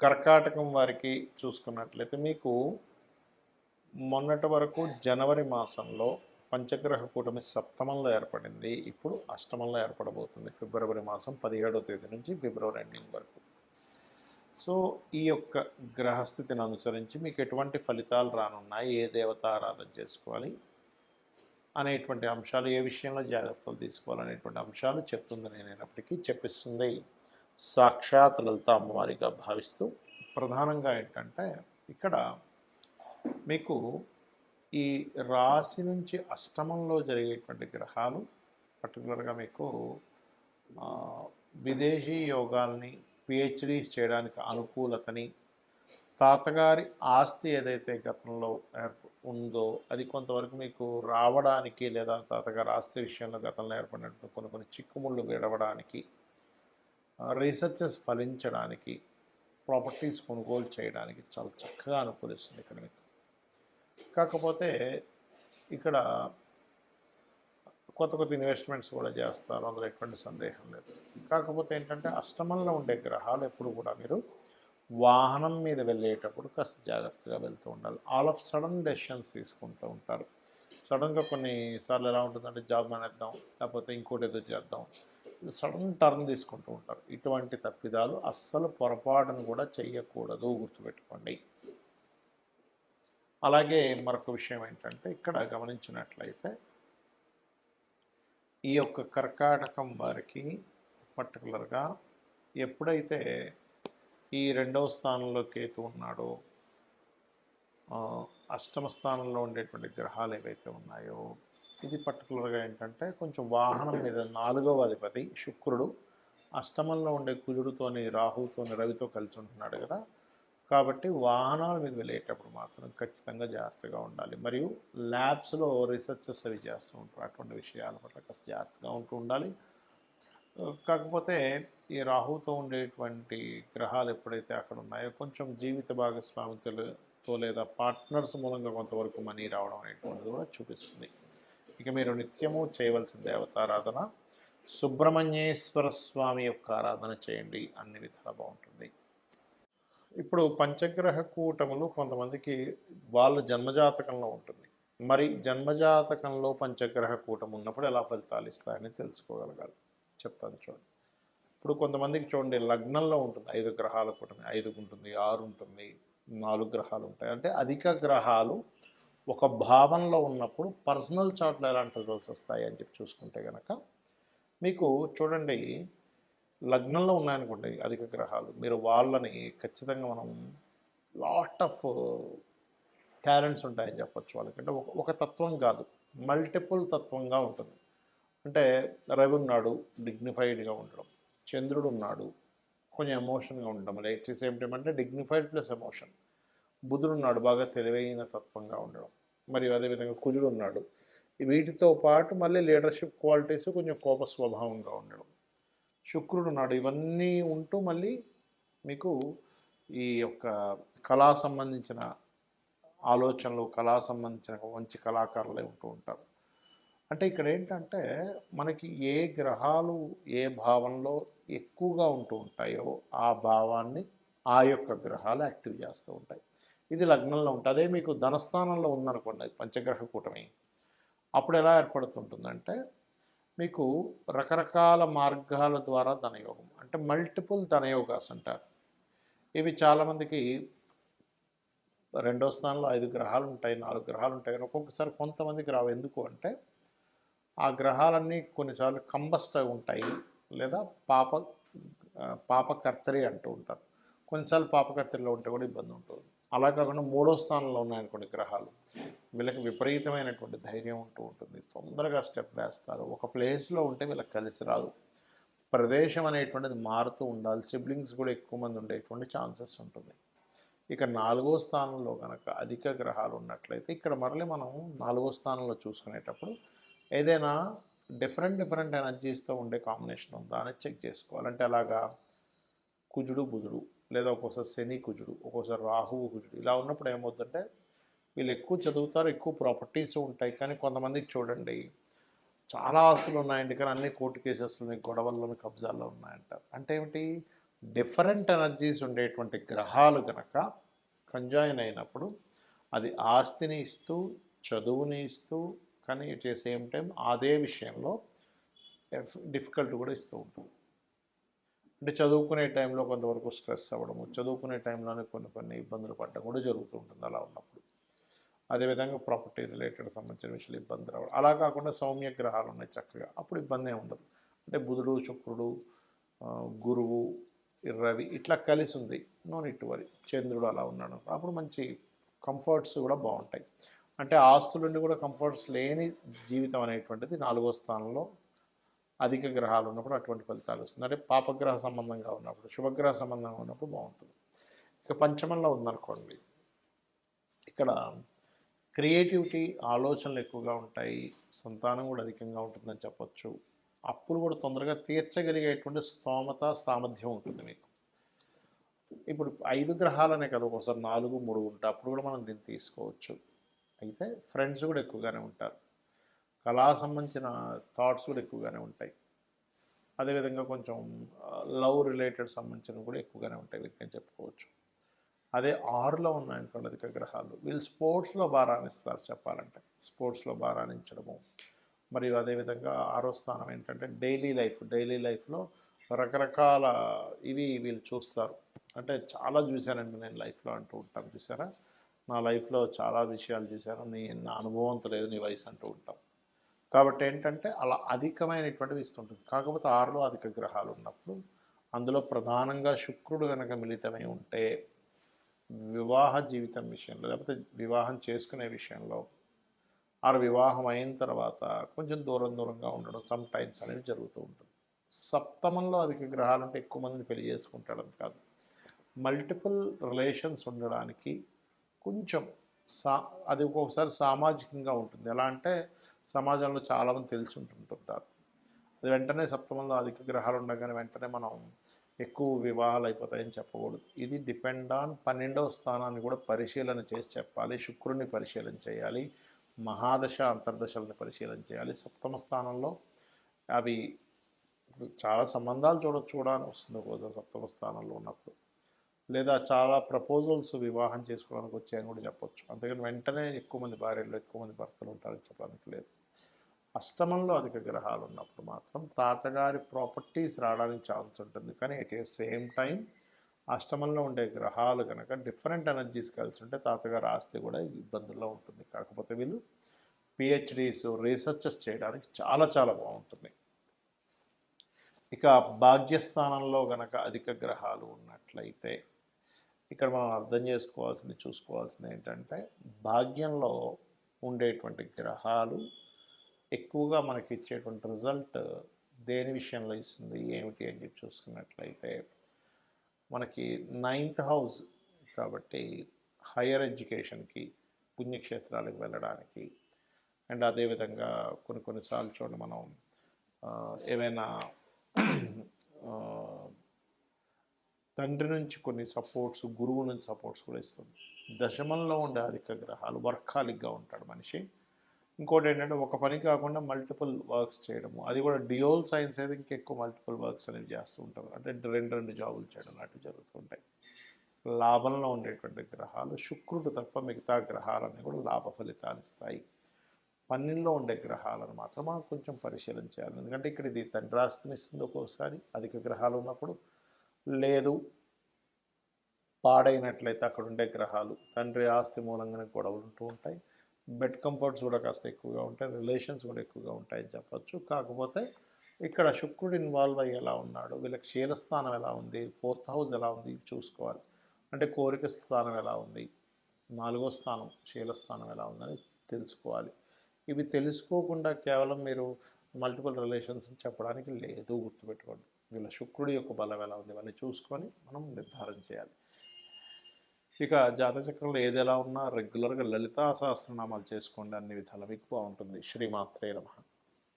కర్కాటకం వారికి చూసుకున్నట్లయితే మీకు మొన్నటి వరకు జనవరి మాసంలో పంచగ్రహ కూటమి సప్తమంలో ఏర్పడింది. ఇప్పుడు అష్టమంలో ఏర్పడబోతుంది. ఫిబ్రవరి మాసం పదిహేడవ తేదీ నుంచి ఫిబ్రవరి ఎండింగ్ వరకు. సో ఈ యొక్క గ్రహస్థితిని అనుసరించి మీకు ఎటువంటి ఫలితాలు రానున్నాయి? ఏ దేవత ఆరాధన చేసుకోవాలి? అనేటువంటి అంశాలు ఏ విషయంలో జాగ్రత్తలు తీసుకోవాలనేటువంటి అంశాలు చెప్తుంది నేనైనప్పటికీ చెప్పిస్తుంది. సాక్షాత్ లలిత అమ్మవారిగా భావిస్తూ ప్రధానంగా ఏంటంటే ఇక్కడ మీకు ఈ రాశి నుంచి అష్టమంలో జరిగేటువంటి గ్రహాలు పర్టికులర్గా మీకు విదేశీ యోగాల్ని పిహెచ్డీ చేయడానికి అనుకూలతని తాతగారి ఆస్తి ఏదైతే గతంలో ఏర్ప- ఉందో అది కొంతవరకు మీకు రావడానికి లేదా తాతగారి ఆస్తి విషయంలో గతంలో ఏర్పడినటువంటి కొన్ని కొన్ని చిక్కుముళ్ళు విడవడానికి రీసెర్చెస్ ఫలించడానికి ప్రాపర్టీస్ కొనుగోలు చేయడానికి చాలా చక్కగా అనుకూలిస్తుంది ఇక్కడ మీకు. కాకపోతే ఇక్కడ కొత్త కొత్త ఇన్వెస్ట్మెంట్స్ కూడా చేస్తారు అందులో ఎటువంటి సందేహం లేదు. కాకపోతే ఏంటంటే అష్టమంలో ఉండే గ్రహాలు ఎప్పుడు కూడా మీరు వాహనం మీద వెళ్ళేటప్పుడు కాస్త జాగ్రత్తగా వెళ్తూ ఉండాలి. ఆల్ ఆఫ్ సడన్ డెసిషన్స్ తీసుకుంటూ ఉంటారు. సడన్గా కొన్నిసార్లు ఎలా ఉంటుందంటే జాబ్ మానేద్దాం లేకపోతే ఇంకోటి ఏదో చేద్దాం. సడన్ టర్న్ తీసుకుంటూ ఉంటారు. ఇటువంటి తప్పిదాలు అస్సలు పొరపాటును కూడా చెయ్యకూడదు. గుర్తుపెట్టుకోండి. అలాగే మరొక విషయం ఏంటంటే ఇక్కడ గమనించినట్లయితే ఈ యొక్క కర్కాటకం వారికి పర్టికులర్గా ఎప్పుడైతే ఈ రెండవ స్థానంలో కేతు ఉన్నాడో అష్టమ స్థానంలో ఉండేటువంటి గ్రహాలు ఏవైతే ఉన్నాయో ఇది పర్టికులర్గా ఏంటంటే కొంచెం వాహనం మీద నాలుగవ అధిపతి శుక్రుడు అష్టమంలో ఉండే కుజుడితోని రాహుతోని రవితో కలిసి ఉంటున్నాడు కదా. కాబట్టి వాహనాల మీద వెళ్ళేటప్పుడు మాత్రం ఖచ్చితంగా జాగ్రత్తగా ఉండాలి. మరియు ల్యాబ్స్లో రీసెర్చెస్ అవి చేస్తూ ఉంటారు. అటువంటి విషయాల పట్ల కాస్త జాగ్రత్తగా ఉంటూ ఉండాలి. కాకపోతే ఈ రాహుతో ఉండేటువంటి గ్రహాలు ఎప్పుడైతే అక్కడ ఉన్నాయో కొంచెం జీవిత భాగస్వామితులతో లేదా పార్ట్నర్స్ మూలంగా కొంతవరకు మనీ రావడం అనేటువంటిది కూడా చూపిస్తుంది. ఇక మీరు నిత్యము చేయవలసిన అవతారాధన. సుబ్రహ్మణ్యేశ్వర స్వామి యొక్క ఆరాధన చేయండి. అన్ని విధాలు బాగుంటుంది. ఇప్పుడు పంచగ్రహ కూటములు కొంతమందికి వాళ్ళ జన్మజాతకంలో ఉంటుంది. మరి జన్మజాతకంలో పంచగ్రహ కూటం ఉన్నప్పుడు ఎలా ఫలితాలు ఇస్తాయని తెలుసుకోగలగాలి. చెప్తాను చూడండి. ఇప్పుడు కొంతమందికి చూడండి లగ్నంలో ఉంటుంది. ఐదు గ్రహాల కూటమి. ఐదు ఉంటుంది ఆరు ఉంటుంది నాలుగు గ్రహాలు ఉంటాయి. అంటే అధిక గ్రహాలు ఒక భావనలో ఉన్నప్పుడు పర్సనల్ చార్ట్లో ఎలాంటి రిజల్ట్స్ వస్తాయి అని చెప్పి చూసుకుంటే కనుక మీకు చూడండి లగ్నంలో ఉన్నాయనుకోండి అధిక గ్రహాలు మీరు వాళ్ళని ఖచ్చితంగా మనం లాట్ ఆఫ్ టాలెంట్స్ ఉంటాయని చెప్పొచ్చు వాళ్ళకి. అంటే ఒక ఒక తత్వం కాదు మల్టిపుల్ తత్వంగా ఉంటుంది. అంటే రవి ఉన్నాడు డిగ్నిఫైడ్గా ఉండడం. చంద్రుడు ఉన్నాడు కొంచెం ఎమోషన్గా ఉండడం. ఎట్ ది సేమ్ టైం అంటే డిగ్నిఫైడ్ ప్లస్ ఎమోషన్ బుధుడు ఉన్నాడు బాగా తెలివైన తత్వంగా ఉండడం. మరియు అదేవిధంగా కుజుడు ఉన్నాడు వీటితో పాటు మళ్ళీ లీడర్షిప్ క్వాలిటీస్ కొంచెం కోప స్వభావంగా ఉండడం. శుక్రుడు ఉన్నాడు ఇవన్నీ ఉంటూ మళ్ళీ మీకు ఈ యొక్క కళా సంబంధించిన ఆలోచనలు కళా సంబంధించిన మంచి కళాకారులే ఉంటూ ఉంటారు. అంటే ఇక్కడ ఏంటంటే మనకి ఏ గ్రహాలు ఏ భావంలో ఎక్కువగా ఉంటూ ఉంటాయో ఆ భావాన్ని ఆ యొక్క గ్రహాలు యాక్టివ్ చేస్తూ ఉంటాయి. ఇది లగ్నంలో ఉంటుంది అదే మీకు ధనస్థానంలో ఉందనుకోండి పంచగ్రహ కూటమి. అప్పుడు ఎలా ఏర్పడుతుంటుందంటే మీకు రకరకాల మార్గాల ద్వారా ధనయోగం అంటే మల్టిపుల్ ధనయోగాస్ అంటారు. ఇవి చాలామందికి రెండో స్థానంలో ఐదు గ్రహాలు ఉంటాయి నాలుగు గ్రహాలు ఉంటాయి. కానీ ఒక్కొక్కసారి కొంతమందికి రావు. ఎందుకు అంటే ఆ గ్రహాలన్నీ కొన్నిసార్లు కంబస్ట్ ఉంటాయి లేదా పాప పాపకర్తరి అంటూ ఉంటారు. కొన్నిసార్లు పాపకర్తల్లో ఉంటే కూడా ఇబ్బంది ఉంటుంది. అలా కాకుండా మూడో స్థానంలో ఉన్నాయనుకోండి గ్రహాలు. వీళ్ళకి విపరీతమైనటువంటి ధైర్యం ఉంటూ ఉంటుంది. తొందరగా స్టెప్ వేస్తారు. ఒక ప్లేస్లో ఉంటే వీళ్ళకి కలిసి రాదు. ప్రదేశం అనేటువంటిది మారుతూ ఉండాలి. సిబ్లింగ్స్ కూడా ఎక్కువ మంది ఉండేటువంటి ఛాన్సెస్ ఉంటుంది. ఇక నాలుగో స్థానంలో కనుక అధిక గ్రహాలు ఉన్నట్లయితే ఇక్కడ మరలి మనం నాలుగో స్థానంలో చూసుకునేటప్పుడు ఏదైనా డిఫరెంట్ డిఫరెంట్ ఎనర్జీస్తో ఉండే కాంబినేషన్ ఉందా అని చెక్ చేసుకోవాలంటే అలాగా కుజుడు బుధుడు లేదా ఒక్కోసారి శని కుజుడు ఒక్కోసారి రాహువు కుజుడు ఇలా ఉన్నప్పుడు ఏమవుతుందంటే వీళ్ళు ఎక్కువ చదువుతారు ఎక్కువ ప్రాపర్టీస్ ఉంటాయి. కానీ కొంతమందికి చూడండి చాలా ఆస్తులు ఉన్నాయండి. కానీ అన్ని కోర్టు కేసెస్లోని గొడవల్లోని కబ్జాల్లో ఉన్నాయంట. అంటే ఏమిటి? డిఫరెంట్ ఎనర్జీస్ ఉండేటువంటి గ్రహాలు కనుక కంజాయిన్ అయినప్పుడు అది ఆస్తిని ఇస్తూ చదువుని ఇస్తూ కానీ ఎట్ ఏ సేమ్ టైం అదే విషయంలో డిఫికల్ట్ కూడా ఇస్తూ ఉంటుంది అంటే చదువుకునే టైంలో కొంతవరకు స్ట్రెస్ అవ్వడము చదువుకునే టైంలోనే కొన్ని కొన్ని ఇబ్బందులు పడడం కూడా జరుగుతూ ఉంటుంది అలా ఉన్నప్పుడు. అదేవిధంగా ప్రాపర్టీ రిలేటెడ్ సంబంధించిన విషయాలు ఇబ్బంది రావడం. అలా కాకుండా సౌమ్య గ్రహాలు ఉన్నాయి చక్కగా. అప్పుడు ఇబ్బంది ఉండదు. అంటే బుధుడు శుక్రుడు గురువు రవి ఇట్లా కలిసి ఉంది. నో నిట్ వరి. చంద్రుడు అలా ఉన్నాడు. అప్పుడు మంచి కంఫర్ట్స్ కూడా బాగుంటాయి. అంటే ఆస్తులుండి కూడా కంఫర్ట్స్ లేని జీవితం అనేటువంటిది నాలుగో స్థానంలో అధిక గ్రహాలు ఉన్నప్పుడు అటువంటి ఫలితాలు వస్తుంది. అంటే పాపగ్రహ సంబంధంగా ఉన్నప్పుడు శుభగ్రహ సంబంధంగా ఉన్నప్పుడు బాగుంటుంది. ఇక పంచమంలో ఉందనుకోండి ఇక్కడ క్రియేటివిటీ ఆలోచనలు ఎక్కువగా ఉంటాయి సంతానం కూడా అధికంగా ఉంటుందని చెప్పొచ్చు. అప్పులు కూడా తొందరగా తీర్చగలిగేటువంటి స్తోమత సామర్థ్యం ఉంటుంది మీకు. ఇప్పుడు ఐదు గ్రహాలనే కదా ఒకసారి నాలుగు మూడు ఉంటాయి అప్పుడు కూడా మనం దీన్ని తీసుకోవచ్చు. అయితే ఫ్రెండ్స్ కూడా ఎక్కువగానే ఉంటారు. కళా సంబంధించిన థాట్స్ కూడా ఎక్కువగానే ఉంటాయి. అదేవిధంగా కొంచెం లవ్ రిలేటెడ్ సంబంధించినవి కూడా ఎక్కువగానే ఉంటాయి వీటికని చెప్పుకోవచ్చు. అదే ఆరులో ఉన్నాయనుకోండి అధిక గ్రహాలు. వీళ్ళు స్పోర్ట్స్లో బాగా రాణిస్తారు చెప్పాలంటే. స్పోర్ట్స్లో బాగా రాణించడము. మరియు అదేవిధంగా ఆరో స్థానం ఏంటంటే డైలీ లైఫ్ డైలీ లైఫ్లో రకరకాల ఇవి వీళ్ళు చూస్తారు. అంటే చాలా చూశానండి నేను లైఫ్లో అంటూ ఉంటాను చూసారా నా లైఫ్లో చాలా విషయాలు చూశాను. నీ నా అనుభవంతో లేదు నీ వయసు అంటూ ఉంటాం. కాబట్టి ఏంటంటే అలా అధికమైనటువంటివి ఇస్తుంటుంది. కాకపోతే ఆరులో అధిక గ్రహాలు ఉన్నప్పుడు అందులో ప్రధానంగా శుక్రుడు కనుక మిళితమై ఉంటే వివాహ జీవితం విషయంలో లేకపోతే వివాహం చేసుకునే విషయంలో ఆరు వివాహం అయిన తర్వాత కొంచెం దూరం దూరంగా ఉండడం సమ్ టైమ్స్ అనేవి జరుగుతూ ఉంటుంది. సప్తమంలో అధిక గ్రహాలు అంటే ఎక్కువ మందిని పెళ్ళి చేసుకుంటాడని కాదు. మల్టిపుల్ రిలేషన్స్ ఉండడానికి కొంచెం సా అది ఒక్కొక్కసారి సామాజికంగా ఉంటుంది. ఎలా అంటే సమాజంలో చాలామంది తెలిసి ఉంటుంటుంటారు అది వెంటనే సప్తమంలో అధిక గ్రహాలు ఉండగానే వెంటనే మనం ఎక్కువ వివాహాలు అయిపోతాయని చెప్పకూడదు. ఇది డిపెండ్ ఆన్ పన్నెండవ స్థానాన్ని కూడా పరిశీలన చేసి చెప్పాలి. శుక్రుడిని పరిశీలన చేయాలి. మహాదశ అంతర్దశలను పరిశీలన చేయాలి. సప్తమ స్థానంలో అవి చాలా సంబంధాలు చూడొచ్చు కూడా వస్తుంది ఒకసారి సప్తమ స్థానంలో ఉన్నప్పుడు. లేదా చాలా ప్రపోజల్స్ వివాహం చేసుకోవడానికి వచ్చాయని కూడా చెప్పొచ్చు. అందుకని వెంటనే ఎక్కువ మంది భార్యలు ఎక్కువ మంది భర్తలు ఉంటారని చెప్పడానికి లేదు. అష్టమంలో అధిక గ్రహాలు ఉన్నప్పుడు మాత్రం తాతగారి ప్రాపర్టీస్ రావడానికి ఛాన్స్ ఉంటుంది. కానీ ఎట్ ఏ సేమ్ టైం అష్టమంలో ఉండే గ్రహాలు కనుక డిఫరెంట్ ఎనర్జీస్ కలిసి ఉంటే తాతగారు ఆస్తి కూడా ఇబ్బందుల్లో ఉంటుంది. కాకపోతే వీళ్ళు పిహెచ్డీస్ రీసెర్చెస్ చేయడానికి చాలా చాలా బాగుంటుంది. ఇక భాగ్యస్థానంలో గనక అధిక గ్రహాలు ఉన్నట్లయితే ఇక్కడ మనం అర్థం చేసుకోవాల్సింది చూసుకోవాల్సింది ఏంటంటే భాగ్యంలో ఉండేటువంటి గ్రహాలు ఎక్కువగా మనకి ఇచ్చేటువంటి రిజల్ట్ దేని విషయంలో ఇస్తుంది ఏమిటి అని చెప్పి చూసుకున్నట్లయితే మనకి నైన్త్ హౌస్ కాబట్టి హయ్యర్ ఎడ్యుకేషన్కి పుణ్యక్షేత్రాలకు వెళ్ళడానికి. అండ్ అదేవిధంగా కొన్ని కొన్నిసార్లు చూడండి మనం ఏమైనా తండ్రి నుంచి కొన్ని సపోర్ట్స్ గురువు నుంచి సపోర్ట్స్ కూడా ఇస్తుంది. దశమంలో ఉండే అధిక గ్రహాలు వర్కాలిక్గా ఉంటాడు మనిషి. ఇంకోటి ఏంటంటే ఒక పని కాకుండా మల్టిపుల్ వర్క్స్ చేయడము. అది కూడా డియోల్ సైన్స్ అయితే ఇంకెక్కువ మల్టిపుల్ వర్క్స్ అనేవి చేస్తూ ఉంటారు. అంటే రెండు రెండు జాబులు చేయడం లాంటివి జరుగుతుంటాయి లాభంలో ఉండేటువంటి గ్రహాలు శుక్రుడు తప్ప మిగతా గ్రహాలన్నీ కూడా లాభ ఫలితాలు ఇస్తాయి. పన్నెండులో ఉండే గ్రహాలను మాత్రం మనం కొంచెం పరిశీలన చేయాలి ఎందుకంటే ఇక్కడ ఇది తండ్రాస్తిని ఇస్తుంది ఒక్కోసారి. అధిక గ్రహాలు ఉన్నప్పుడు లేదు. పాడైనట్లయితే అక్కడ ఉండే గ్రహాలు తండ్రి ఆస్తి మూలంగానే గొడవలు ఉంటూ ఉంటాయి. బెడ్ కంఫర్ట్స్ కూడా కాస్త ఎక్కువగా ఉంటాయి. రిలేషన్స్ కూడా ఎక్కువగా ఉంటాయని చెప్పచ్చు. కాకపోతే ఇక్కడ శుక్రుడు ఇన్వాల్వ్ అయ్యి ఎలా ఉన్నాడు. వీళ్ళకి క్షీరస్థానం ఎలా ఉంది? ఫోర్త్ హౌస్ ఎలా ఉంది? ఇవి చూసుకోవాలి. అంటే కోరిక స్థానం ఎలా ఉంది? నాలుగో స్థానం శీలస్థానం ఎలా ఉందని తెలుసుకోవాలి. ఇవి తెలుసుకోకుండా కేవలం మీరు మల్టిపుల్ రిలేషన్స్ చెప్పడానికి లేదు. గుర్తుపెట్టుకోండి. వీళ్ళ శుక్రుడి యొక్క బలం ఎలా ఉంది ఇవన్నీ చూసుకొని మనం నిర్ధారణ చేయాలి. ఇక జాతచక్రంలో ఏది ఎలా ఉన్నా రెగ్యులర్గా లలితా సహస్రనామాలు చేసుకోండి అన్ని విధాలు. మీకు బాగుంటుంది. శ్రీమాత్రే నమ.